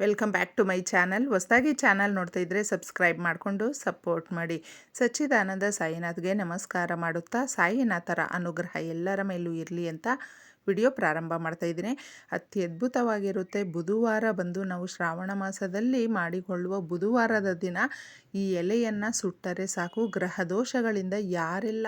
Welcome back to my channel ಹೊಸದಾಗಿ channel ನೋಡ್ತಾ ಇದ್ದರೆ ಸಬ್ಸ್ಕ್ರೈಬ್ ಮಾಡಿಕೊಂಡು ಸಪೋರ್ಟ್ ಮಾಡಿ. ಸಚ್ಚಿದಾನಂದ ಸಾಯಿನಾಥ್ಗೆ ನಮಸ್ಕಾರ ಮಾಡುತ್ತಾ ಸಾಯಿನಾಥರ ಅನುಗ್ರಹ ಎಲ್ಲರ ಮೇಲೂ ಇರಲಿ ಅಂತ ವಿಡಿಯೋ ಪ್ರಾರಂಭ ಮಾಡ್ತಾ ಇದ್ದೀನಿ. ಅತ್ಯದ್ಭುತವಾಗಿರುತ್ತೆ ಬುಧವಾರ ಬಂದು ನಾವು ಶ್ರಾವಣ ಮಾಸದಲ್ಲಿ ಮಾಡಿಕೊಳ್ಳುವ ಬುಧವಾರದ ದಿನ ಈ ಎಲೆಯನ್ನು ಸುಟ್ಟರೆ ಸಾಕು. ಗ್ರಹ ದೋಷಗಳಿಂದ ಯಾರೆಲ್ಲ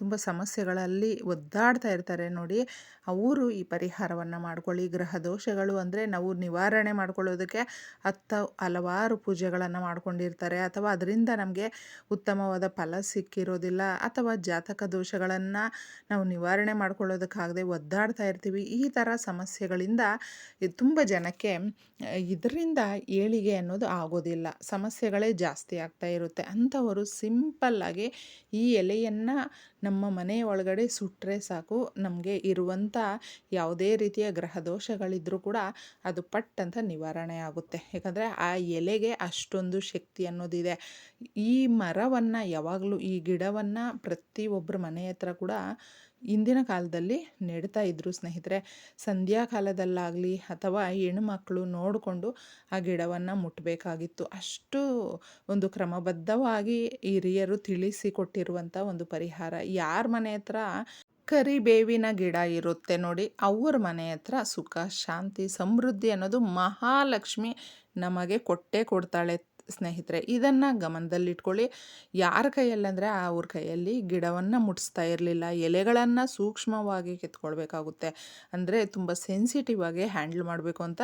ತುಂಬ ಸಮಸ್ಯೆಗಳಲ್ಲಿ ಒದ್ದಾಡ್ತಾ ಇರ್ತಾರೆ ನೋಡಿ. ಅವರು ಈ ಪರಿಹಾರವನ್ನು ಮಾಡ್ಕೊಳ್ಳಿ. ಗ್ರಹ ದೋಷಗಳು ಅಂದರೆ ನಾವು ನಿವಾರಣೆ ಮಾಡ್ಕೊಳ್ಳೋದಕ್ಕೆ ಹತ್ತು ಹಲವಾರು ಪೂಜೆಗಳನ್ನು ಮಾಡ್ಕೊಂಡಿರ್ತಾರೆ. ಅಥವಾ ಅದರಿಂದ ನಮಗೆ ಉತ್ತಮವಾದ ಫಲ ಸಿಕ್ಕಿರೋದಿಲ್ಲ. ಅಥವಾ ಜಾತಕ ದೋಷಗಳನ್ನು ನಾವು ನಿವಾರಣೆ ಮಾಡ್ಕೊಳ್ಳೋದಕ್ಕಾಗದೆ ಒದ್ದಾಡ್ತಾ ಇರ್ತೀವಿ. ಈ ಥರ ಸಮಸ್ಯೆಗಳಿಂದ ತುಂಬ ಜನಕ್ಕೆ ಇದರಿಂದ ಏಳಿಗೆ ಅನ್ನೋದು ಆಗೋದಿಲ್ಲ. ಸಮಸ್ಯೆಗಳೇ ಜಾಸ್ತಿ ಆಗ್ತಾ ಇರುತ್ತೆ. ಅಂಥವರು ಸಿಂಪಲ್ಲಾಗಿ ಈ ಎಲೆಯನ್ನು ನಮ್ಮ ಮನೆಯ ಒಳಗಡೆ ಸುಟ್ಟರೆ ಸಾಕು. ನಮಗೆ ಇರುವಂಥ ಯಾವುದೇ ರೀತಿಯ ಗ್ರಹ ದೋಷಗಳಿದ್ದರೂ ಕೂಡ ಅದು ಪಟ್ ಅಂತ ನಿವಾರಣೆ ಆಗುತ್ತೆ. ಯಾಕಂದರೆ ಆ ಎಲೆಗೆ ಅಷ್ಟೊಂದು ಶಕ್ತಿ ಅನ್ನೋದಿದೆ. ಈ ಮರವನ್ನು ಯಾವಾಗಲೂ, ಈ ಗಿಡವನ್ನು ಪ್ರತಿಯೊಬ್ಬರ ಮನೆ ಹತ್ರ ಕೂಡ ಇಂದಿನ ಕಾಲದಲ್ಲಿ ನೆಡ್ತಾ ಇದ್ದರು ಸ್ನೇಹಿತರೆ. ಸಂಧ್ಯಾ ಕಾಲದಲ್ಲಾಗಲಿ ಅಥವಾ ಹೆಣ್ಮಕ್ಳು ನೋಡಿಕೊಂಡು ಆ ಗಿಡವನ್ನು ಮುಟ್ಟಬೇಕಾಗಿತ್ತು ಅಷ್ಟು ಒಂದು ಕ್ರಮಬದ್ಧವಾಗಿ ಹಿರಿಯರು ತಿಳಿಸಿಕೊಟ್ಟಿರುವಂಥ ಒಂದು ಪರಿಹಾರ. ಯಾರ ಮನೆ ಹತ್ರ ಕರಿಬೇವಿನ ಗಿಡ ಇರುತ್ತೆ ನೋಡಿ, ಅವ್ರ ಮನೆ ಹತ್ರ ಸುಖ, ಶಾಂತಿ, ಸಮೃದ್ಧಿ ಅನ್ನೋದು ಮಹಾಲಕ್ಷ್ಮಿ ನಮಗೆ ಕೊಟ್ಟೇ ಕೊಡ್ತಾಳೆ. ಸ್ನೇಹಿತರೆ, ಇದನ್ನು ಗಮನದಲ್ಲಿಟ್ಕೊಳ್ಳಿ. ಯಾರ ಕೈಯಲ್ಲಂದರೆ ಅವ್ರ ಕೈಯಲ್ಲಿ ಗಿಡವನ್ನು ಮುಟ್ಟಿಸ್ತಾ ಇರಲಿಲ್ಲ. ಎಲೆಗಳನ್ನು ಸೂಕ್ಷ್ಮವಾಗಿ ಕೆತ್ಕೊಳ್ಬೇಕಾಗುತ್ತೆ. ಅಂದರೆ ತುಂಬ ಸೆನ್ಸಿಟಿವ್ ಆಗಿ ಹ್ಯಾಂಡಲ್ ಮಾಡಬೇಕು ಅಂತ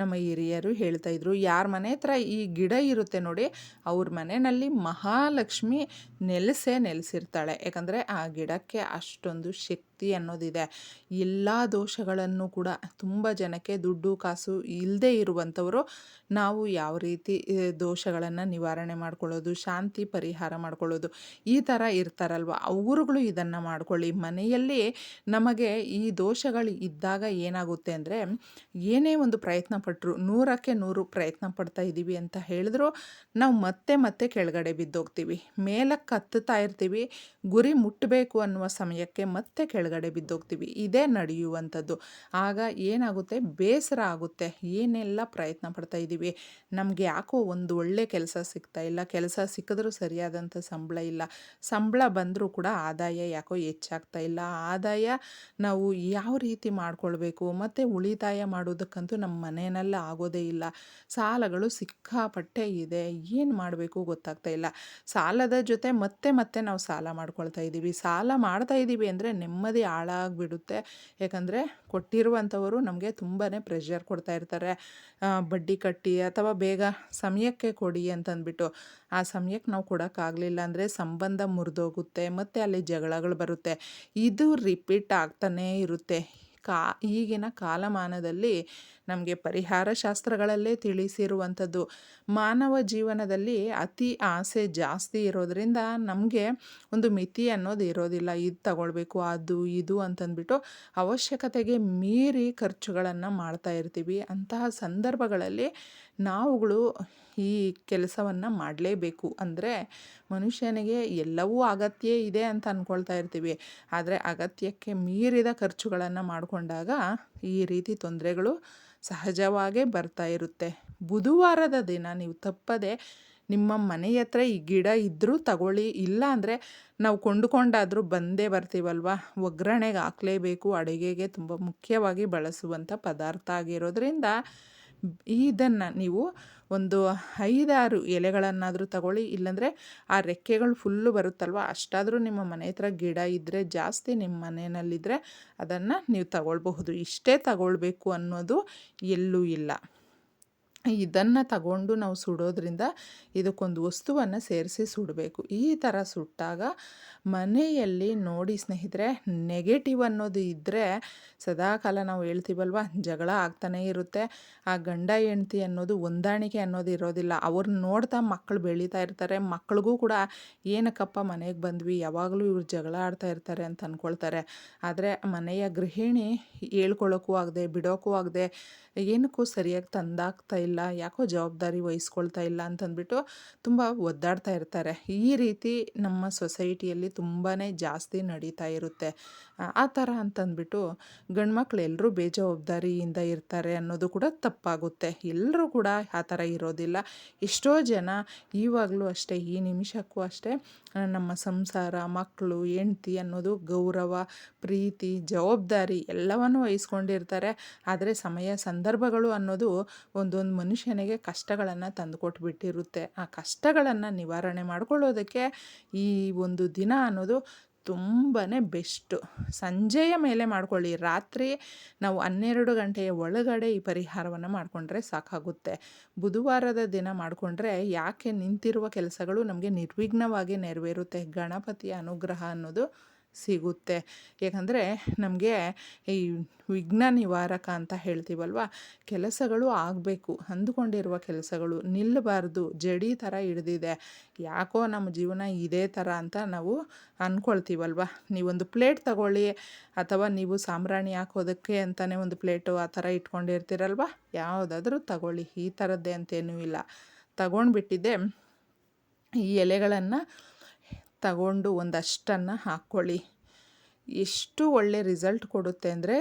ನಮ್ಮ ಹಿರಿಯರು ಹೇಳ್ತಾ ಇದ್ರು. ಯಾರ ಮನೆ ಹತ್ರ ಈ ಗಿಡ ಇರುತ್ತೆ ನೋಡಿ, ಅವ್ರ ಮನೆಯಲ್ಲಿ ಮಹಾಲಕ್ಷ್ಮಿ ನೆಲೆಸೇ ನೆಲೆಸಿರ್ತಾಳೆ. ಯಾಕಂದರೆ ಆ ಗಿಡಕ್ಕೆ ಅಷ್ಟೊಂದು ಶಕ್ತಿ ಅನ್ನೋದಿದೆ. ಎಲ್ಲ ದೋಷಗಳನ್ನು ಕೂಡ ತುಂಬ ಜನಕ್ಕೆ ದುಡ್ಡು ಕಾಸು ಇಲ್ಲದೆ ಇರುವಂಥವರು ನಾವು ಯಾವ ರೀತಿ ದೋಷಗಳನ್ನು ನಿವಾರಣೆ ಮಾಡ್ಕೊಳ್ಳೋದು, ಶಾಂತಿ ಪರಿಹಾರ ಮಾಡ್ಕೊಳ್ಳೋದು ಈ ಥರ ಇರ್ತಾರಲ್ವ? ಅವರುಗಳು ಇದನ್ನು ಮಾಡ್ಕೊಳ್ಳಿ. ಮನೆಯಲ್ಲಿ ನಮಗೆ ಈ ದೋಷಗಳು ಇದ್ದಾಗ ಏನಾಗುತ್ತೆ ಅಂದರೆ, ಏನೇ ಒಂದು ಪ್ರಯತ್ನ ಪಟ್ಟರು ನೂರಕ್ಕೆ ನೂರು ಪ್ರಯತ್ನ ಪಡ್ತಾ ಇದ್ದೀವಿ ಅಂತ ಹೇಳಿದ್ರು, ನಾವು ಮತ್ತೆ ಮತ್ತೆ ಕೆಳಗಡೆ ಬಿದ್ದೋಗ್ತೀವಿ. ಮೇಲಕ್ಕೆ ಹತ್ತುತ್ತಾ ಇರ್ತೀವಿ, ಗುರಿ ಮುಟ್ಟಬೇಕು ಅನ್ನುವ ಸಮಯಕ್ಕೆ ಮತ್ತೆ ಕೆಳಗಡೆ ಬಿದ್ದೋಗ್ತೀವಿ. ಇದೇ ನಡೆಯುವಂಥದ್ದು. ಆಗ ಏನಾಗುತ್ತೆ? ಬೇಸರ ಆಗುತ್ತೆ. ಏನೆಲ್ಲ ಪ್ರಯತ್ನ ಪಡ್ತಾ ಇದ್ದೀವಿ? ನಮಗೆ ಯಾಕೋ ಒಂದು ಒಳ್ಳೆ ಕೆಲಸ ಸಿಗ್ತಾ ಇಲ್ಲ. ಕೆಲಸ ಸಿಕ್ಕಿದ್ರೂ ಸರಿಯಾದಂಥ ಸಂಬಳ ಇಲ್ಲ. ಸಂಬಳ ಬಂದರೂ ಕೂಡ ಆದಾಯ ಯಾಕೋ ಹೆಚ್ಚಾಗ್ತಾ ಇಲ್ಲ. ಆದಾಯ ನಾವು ಯಾವ ರೀತಿ ಮಾಡ್ಕೊಳ್ಬೇಕು? ಮತ್ತು ಉಳಿತಾಯ ಮಾಡೋದಕ್ಕಂತೂ ನಮ್ಮ ಮನೆಯಲ್ಲ ಆಗೋದೇ ಇಲ್ಲ. ಸಾಲಗಳು ಸಿಕ್ಕಾಪಟ್ಟೆ ಇದೆ. ಏನು ಮಾಡಬೇಕು ಗೊತ್ತಾಗ್ತಾ ಇಲ್ಲ. ಸಾಲದ ಜೊತೆ ಮತ್ತೆ ಮತ್ತೆ ನಾವು ಸಾಲ ಮಾಡ್ಕೊಳ್ತಾ ಇದ್ದೀವಿ. ಸಾಲ ಮಾಡ್ತಾ ಇದ್ದೀವಿ ಅಂದರೆ ನೆಮ್ಮದಿ ಹಾಳಾಗಿಬಿಡುತ್ತೆ. ಯಾಕಂದರೆ ಕೊಟ್ಟಿರುವಂಥವರು ನಮಗೆ ತುಂಬಾ ಪ್ರೆಷರ್ ಕೊಡ್ತಾ ಇರ್ತಾರೆ. ಬಡ್ಡಿ ಕಟ್ಟಿ ಅಥವಾ ಬೇಗ ಸಮಯಕ್ಕೆ ಕೊಡಿ ಅಂತಂದ್ಬಿಟ್ಟು. ಆ ಸಮಯಕ್ಕೆ ನಾವು ಕೊಡೋಕ್ಕಾಗಲಿಲ್ಲ ಅಂದರೆ ಸಂಬಂಧ ಮುರಿದೋಗುತ್ತೆ, ಮತ್ತು ಅಲ್ಲಿ ಜಗಳಗಳು ಬರುತ್ತೆ. ಇದು ರಿಪೀಟ್ ಆಗ್ತಾನೇ ಇರುತ್ತೆ. ಕಾ, ಈಗಿನ ಕಾಲಮಾನದಲ್ಲಿ ನಮಗೆ ಪರಿಹಾರ ಶಾಸ್ತ್ರಗಳಲ್ಲೇ ತಿಳಿಸಿರುವಂಥದ್ದು. ಮಾನವ ಜೀವನದಲ್ಲಿ ಅತಿ ಆಸೆ ಜಾಸ್ತಿ ಇರೋದರಿಂದ ನಮಗೆ ಒಂದು ಮಿತಿ ಅನ್ನೋದು ಇರೋದಿಲ್ಲ. ಇದು ತಗೊಳ್ಬೇಕು, ಅದು, ಇದು ಅಂತಂದ್ಬಿಟ್ಟು ಅವಶ್ಯಕತೆಗೆ ಮೀರಿ ಖರ್ಚುಗಳನ್ನು ಮಾಡ್ತಾ ಇರ್ತೀವಿ. ಅಂತಹ ಸಂದರ್ಭಗಳಲ್ಲಿ ನಾವುಗಳು ಈ ಕೆಲಸವನ್ನು ಮಾಡಲೇಬೇಕು. ಅಂದರೆ ಮನುಷ್ಯನಿಗೆ ಎಲ್ಲವೂ ಅಗತ್ಯ ಇದೆ ಅಂತ ಅಂದ್ಕೊಳ್ತಾ ಇರ್ತೀವಿ. ಆದರೆ ಅಗತ್ಯಕ್ಕೆ ಮೀರಿದ ಖರ್ಚುಗಳನ್ನು ಮಾಡಿಕೊಂಡಾಗ ಈ ರೀತಿ ತೊಂದರೆಗಳು ಸಹಜವಾಗೇ ಬರ್ತಾ ಇರುತ್ತೆ. ಬುಧವಾರದ ದಿನ ನೀವು ತಪ್ಪದೆ ನಿಮ್ಮ ಮನೆ ಹತ್ರ ಈ ಗಿಡ ಇದ್ದರೂ ತಗೊಳ್ಳಿ, ಇಲ್ಲ ಅಂದರೆ ನಾವು ಕೊಂಡುಕೊಂಡಾದರೂ ಬಂದೇ ಬರ್ತೀವಲ್ವ? ಒಗ್ಗರಣೆಗೆ ಹಾಕಲೇಬೇಕು, ಅಡುಗೆಗೆ ತುಂಬ ಮುಖ್ಯವಾಗಿ ಬಳಸುವಂಥ ಪದಾರ್ಥ ಆಗಿರೋದ್ರಿಂದ ಇದನ್ನು ನೀವು ಒಂದು ಐದಾರು ಎಲೆಗಳನ್ನಾದರೂ ತಗೊಳ್ಳಿ, ಇಲ್ಲಾಂದರೆ ಆ ರೆಕ್ಕೆಗಳು ಫುಲ್ಲು ಬರುತ್ತಲ್ವ? ಅಷ್ಟಾದರೂ ನಿಮ್ಮ ಮನೆ ಹತ್ರ ಗಿಡ ಇದ್ದರೆ ಜಾಸ್ತಿ ನಿಮ್ಮ ಮನೆಯಲ್ಲಿದ್ದರೆ ಅದನ್ನು ನೀವು ತಗೊಳ್ಬಹುದು. ಇಷ್ಟೇ ತಗೊಳ್ಬೇಕು ಅನ್ನೋದು ಎಲ್ಲೂ ಇಲ್ಲ. ಇದನ್ನು ತಗೊಂಡು ನಾವು ಸುಡೋದ್ರಿಂದ ಇದಕ್ಕೊಂದು ವಸ್ತುವನ್ನು ಸೇರಿಸಿ ಸುಡಬೇಕು. ಈ ಥರ ಸುಟ್ಟಾಗ ಮನೆಯಲ್ಲಿ ನೋಡಿ ಸ್ನೇಹಿತರೆ ನೆಗೆಟಿವ್ ಅನ್ನೋದು ಇದ್ದರೆ ಸದಾಕಾಲ ನಾವು ಹೇಳ್ತೀವಲ್ವ, ಜಗಳ ಆಗ್ತಾನೇ ಇರುತ್ತೆ. ಆ ಗಂಡ ಹೆಂಡ್ತಿ ಅನ್ನೋದು ಹೊಂದಾಣಿಕೆ ಅನ್ನೋದು ಇರೋದಿಲ್ಲ. ಅವ್ರನ್ನ ನೋಡ್ತಾ ಮಕ್ಕಳು ಬೆಳೀತಾ ಇರ್ತಾರೆ. ಮಕ್ಳಿಗೂ ಕೂಡ ಏನಕ್ಕಪ್ಪ ಮನೆಗೆ ಬಂದ್ವಿ, ಯಾವಾಗಲೂ ಇವ್ರು ಜಗಳ ಆಡ್ತಾ ಇರ್ತಾರೆ ಅಂತ ಅಂದ್ಕೊಳ್ತಾರೆ ಆದರೆ ಮನೆಯ ಗೃಹಿಣಿ ಹೇಳ್ಕೊಳ್ಳೋಕ್ಕೂ ಆಗದೆ, ಬಿಡೋಕ್ಕೂ ಆಗದೆ ಏನಕ್ಕೂ ಸರಿಯಾಗಿ ತಂದಾಗ್ತಾ ಇಲ್ಲ, ಯಾಕೋ ಜವಾಬ್ದಾರಿ ವಹಿಸ್ಕೊಳ್ತಾ ಇಲ್ಲ ಅಂತಂದ್ಬಿಟ್ಟು ತುಂಬ ಒದ್ದಾಡ್ತಾ ಇರ್ತಾರೆ. ಈ ರೀತಿ ನಮ್ಮ ಸೊಸೈಟಿಯಲ್ಲಿ ತುಂಬಾ ಜಾಸ್ತಿ ನಡೀತಾ ಇರುತ್ತೆ. ಆ- ಥರ ಅಂತಂದ್ಬಿಟ್ಟು ಗಂಡ್ಮಕ್ಳು ಎಲ್ಲರೂ ಬೇಜವಾಬ್ದಾರಿಯಿಂದ ಇರ್ತಾರೆ ಅನ್ನೋದು ಕೂಡ ತಪ್ಪಾಗುತ್ತೆ. ಎಲ್ಲರೂ ಕೂಡ ಆ ಥರ ಇರೋದಿಲ್ಲ. ಎಷ್ಟೋ ಜನ ಇವಾಗಲೂ ಅಷ್ಟೇ, ಈ ನಿಮಿಷಕ್ಕೂ ಅಷ್ಟೇ ನಮ್ಮ ಸಂಸಾರ ಮಕ್ಕಳು ಹೆಂಡ್ತಿ ಅನ್ನೋದು ಗೌರವ, ಪ್ರೀತಿ, ಜವಾಬ್ದಾರಿ ಎಲ್ಲವನ್ನು ವಹಿಸ್ಕೊಂಡಿರ್ತಾರೆ. ಆದರೆ ಸಮಯ, ಸಂದರ್ಭಗಳು ಅನ್ನೋದು ಒಂದೊಂದು ಮನುಷ್ಯನಿಗೆ ಕಷ್ಟಗಳನ್ನು ತಂದುಕೊಟ್ಬಿಟ್ಟಿರುತ್ತೆ. ಆ ಕಷ್ಟಗಳನ್ನು ನಿವಾರಣೆ ಮಾಡ್ಕೊಳ್ಳೋದಕ್ಕೆ ಈ ಒಂದು ದಿನ ಅನ್ನೋದು ತುಂಬಾ ಬೆಸ್ಟು. ಸಂಜೆಯ ಮೇಲೆ ಮಾಡ್ಕೊಳ್ಳಿ. ರಾತ್ರಿ ನಾವು ಹನ್ನೆರಡು ಗಂಟೆಯ ಒಳಗಡೆ ಈ ಪರಿಹಾರವನ್ನು ಮಾಡಿಕೊಂಡ್ರೆ ಸಾಕಾಗುತ್ತೆ. ಬುಧವಾರದ ದಿನ ಮಾಡಿಕೊಂಡ್ರೆ ಯಾಕೆ ನಿಂತಿರುವ ಕೆಲಸಗಳು ನಮಗೆ ನಿರ್ವಿಘ್ನವಾಗಿ ನೆರವೇರುತ್ತೆ. ಗಣಪತಿಯ ಅನುಗ್ರಹ ಅನ್ನೋದು ಸಿಗುತ್ತೆ. ಯಾಕಂದರೆ ನಮಗೆ ಈ ವಿಘ್ನ ನಿವಾರಕ ಅಂತ ಹೇಳ್ತೀವಲ್ವ? ಕೆಲಸಗಳು ಆಗಬೇಕು. ಅಂದುಕೊಂಡಿರುವ ಕೆಲಸಗಳು ನಿಲ್ಲಬಾರ್ದು. ಜಡಿ ಥರ ಹಿಡ್ದಿದೆ. ಯಾಕೋ ನಮ್ಮ ಜೀವನ ಇದೇ ಥರ ಅಂತ ನಾವು ಅಂದ್ಕೊಳ್ತೀವಲ್ವ ನೀವೊಂದು ಪ್ಲೇಟ್ ತಗೊಳ್ಳಿ ಅಥವಾ ನೀವು ಸಾಂಬ್ರಾಣಿ ಹಾಕೋದಕ್ಕೆ ಅಂತಲೇ ಒಂದು ಪ್ಲೇಟು ಆ ಥರ ಇಟ್ಕೊಂಡಿರ್ತೀರಲ್ವ? ಯಾವುದಾದ್ರೂ ತಗೊಳ್ಳಿ. ಈ ಥರದ್ದೇ ಅಂತೇನೂ ಇಲ್ಲ. ತಗೊಂಡ್ಬಿಟ್ಟಿದ್ದೆ ಈ ಎಲೆಗಳನ್ನು ತಗೊಂಡು ಒಂದಷ್ಟನ್ನು ಹಾಕ್ಕೊಳ್ಳಿ. ಎಷ್ಟು ಒಳ್ಳೆ ರಿಸಲ್ಟ್ ಕೊಡುತ್ತೆ ಅಂದರೆ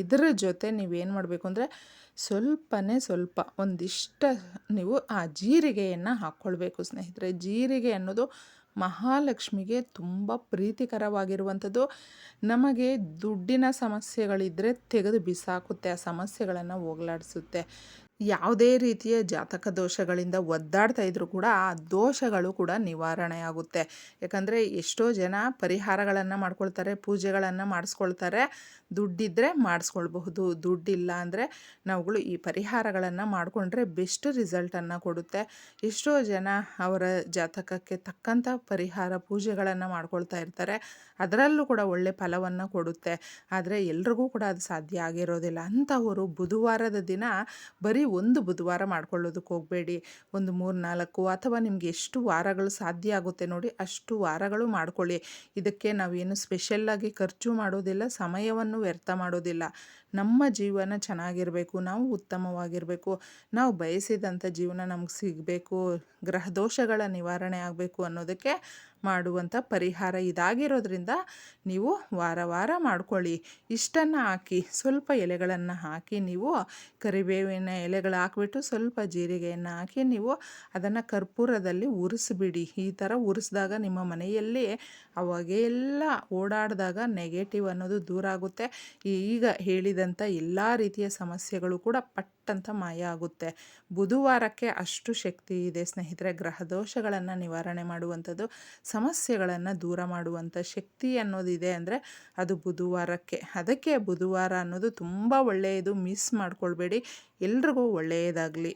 ಇದರ ಜೊತೆ ನೀವೇನು ಮಾಡಬೇಕು ಅಂದರೆ ಸ್ವಲ್ಪನೇ ಸ್ವಲ್ಪ ಒಂದಿಷ್ಟ ನೀವು ಆ ಜೀರಿಗೆಯನ್ನು ಹಾಕ್ಕೊಳ್ಬೇಕು ಸ್ನೇಹಿತರೆ. ಜೀರಿಗೆ ಅನ್ನೋದು ಮಹಾಲಕ್ಷ್ಮಿಗೆ ತುಂಬ ಪ್ರೀತಿಕರವಾಗಿರುವಂಥದ್ದು. ನಮಗೆ ದುಡ್ಡಿನ ಸಮಸ್ಯೆಗಳಿದ್ದರೆ ತೆಗೆದು ಬಿಸಾಕುತ್ತೆ, ಆ ಸಮಸ್ಯೆಗಳನ್ನು ಹೋಗಲಾಡಿಸುತ್ತೆ. ಯಾವುದೇ ರೀತಿಯ ಜಾತಕ ದೋಷಗಳಿಂದ ಒದ್ದಾಡ್ತಾ ಇದ್ದರೂ ಕೂಡ ಆ ದೋಷಗಳು ಕೂಡ ನಿವಾರಣೆ ಆಗುತ್ತೆ ಯಾಕಂದರೆ ಎಷ್ಟೋ ಜನ ಪರಿಹಾರಗಳನ್ನು ಮಾಡ್ಕೊಳ್ತಾರೆ, ಪೂಜೆಗಳನ್ನು ಮಾಡಿಸ್ಕೊಳ್ತಾರೆ. ದುಡ್ಡಿದ್ದರೆ ಮಾಡಿಸ್ಕೊಳ್ಬಹುದು. ದುಡ್ಡಿಲ್ಲ ಅಂದರೆ ನಾವುಗಳು ಈ ಪರಿಹಾರಗಳನ್ನು ಮಾಡಿಕೊಂಡ್ರೆ ಬೆಸ್ಟ್ ರಿಸಲ್ಟನ್ನು ಕೊಡುತ್ತೆ. ಎಷ್ಟೋ ಜನ ಅವರ ಜಾತಕಕ್ಕೆ ತಕ್ಕಂಥ ಪರಿಹಾರ ಪೂಜೆಗಳನ್ನು ಮಾಡ್ಕೊಳ್ತಾ ಇರ್ತಾರೆ. ಅದರಲ್ಲೂ ಕೂಡ ಒಳ್ಳೆ ಫಲವನ್ನು ಕೊಡುತ್ತೆ. ಆದರೆ ಎಲ್ರಿಗೂ ಕೂಡ ಅದು ಸಾಧ್ಯ ಆಗಿರೋದಿಲ್ಲ. ಅಂಥವರು ಬುಧವಾರದ ದಿನ ಬರೀ ಒಂದು ಬುಧವಾರ ಮಾಡ್ಕೊಳ್ಳೋದಕ್ಕೆ ಹೋಗಬೇಡಿ. ಒಂದು ಮೂರು ನಾಲ್ಕು ಅಥವಾ ನಿಮಗೆ ಎಷ್ಟು ವಾರಗಳು ಸಾಧ್ಯ ಆಗುತ್ತೆ ನೋಡಿ ಅಷ್ಟು ವಾರಗಳು ಮಾಡ್ಕೊಳ್ಳಿ. ಇದಕ್ಕೆ ನಾವೇನು ಸ್ಪೆಷಲ್ಲಾಗಿ ಖರ್ಚು ಮಾಡೋದಿಲ್ಲ. ಸಮಯವನ್ನು ವ್ಯರ್ಥ ಮಾಡೋದಿಲ್ಲ ನಮ್ಮ ಜೀವನ ಚೆನ್ನಾಗಿರಬೇಕು, ನಾವು ಉತ್ತಮವಾಗಿರಬೇಕು, ನಾವು ಬಯಸಿದಂಥ ಜೀವನ ನಮ್ಗೆ ಸಿಗಬೇಕು, ಗ್ರಹ ದೋಷಗಳ ನಿವಾರಣೆ ಆಗಬೇಕು ಅನ್ನೋದಕ್ಕೆ ಮಾಡುವಂಥ ಪರಿಹಾರ ಇದಾಗಿರೋದ್ರಿಂದ ನೀವು ವಾರ ವಾರ ಮಾಡ್ಕೊಳ್ಳಿ. ಇಷ್ಟನ್ನು ಹಾಕಿ, ಸ್ವಲ್ಪ ಎಲೆಗಳನ್ನು ಹಾಕಿ, ನೀವು ಕರಿಬೇವಿನ ಎಲೆಗಳು ಹಾಕಿಬಿಟ್ಟು ಸ್ವಲ್ಪ ಜೀರಿಗೆಯನ್ನು ಹಾಕಿ, ನೀವು ಅದನ್ನು ಕರ್ಪೂರದಲ್ಲಿ ಉರಿಸ್ಬಿಡಿ. ಈ ಥರ ಉರಿಸಿದಾಗ ನಿಮ್ಮ ಮನೆಯಲ್ಲಿ ಅವಾಗೆಲ್ಲ ಓಡಾಡಿದಾಗ ನೆಗೆಟಿವ್ ಅನ್ನೋದು ದೂರ ಆಗುತ್ತೆ. ಈಗ ಹೇಳಿದಂಥ ಎಲ್ಲ ರೀತಿಯ ಸಮಸ್ಯೆಗಳು ಕೂಡ ಪಟ್ಟಂತ ಮಾಯ ಆಗುತ್ತೆ. ಬುಧವಾರಕ್ಕೆ ಅಷ್ಟು ಶಕ್ತಿ ಇದೆ ಸ್ನೇಹಿತರೆ. ಗ್ರಹ ದೋಷಗಳನ್ನು ನಿವಾರಣೆ ಮಾಡುವಂಥದ್ದು, ಸಮಸ್ಯೆಗಳನ್ನು ದೂರ ಮಾಡುವಂಥ ಶಕ್ತಿ ಅನ್ನೋದಿದೆ ಅಂದರೆ ಅದು ಬುಧವಾರಕ್ಕೆ. ಅದಕ್ಕೆ ಬುಧವಾರ ಅನ್ನೋದು ತುಂಬ ಒಳ್ಳೆಯದು. ಮಿಸ್ ಮಾಡಿಕೊಳ್ಬೇಡಿ. ಎಲ್ರಿಗೂ ಒಳ್ಳೆಯದಾಗಲಿ.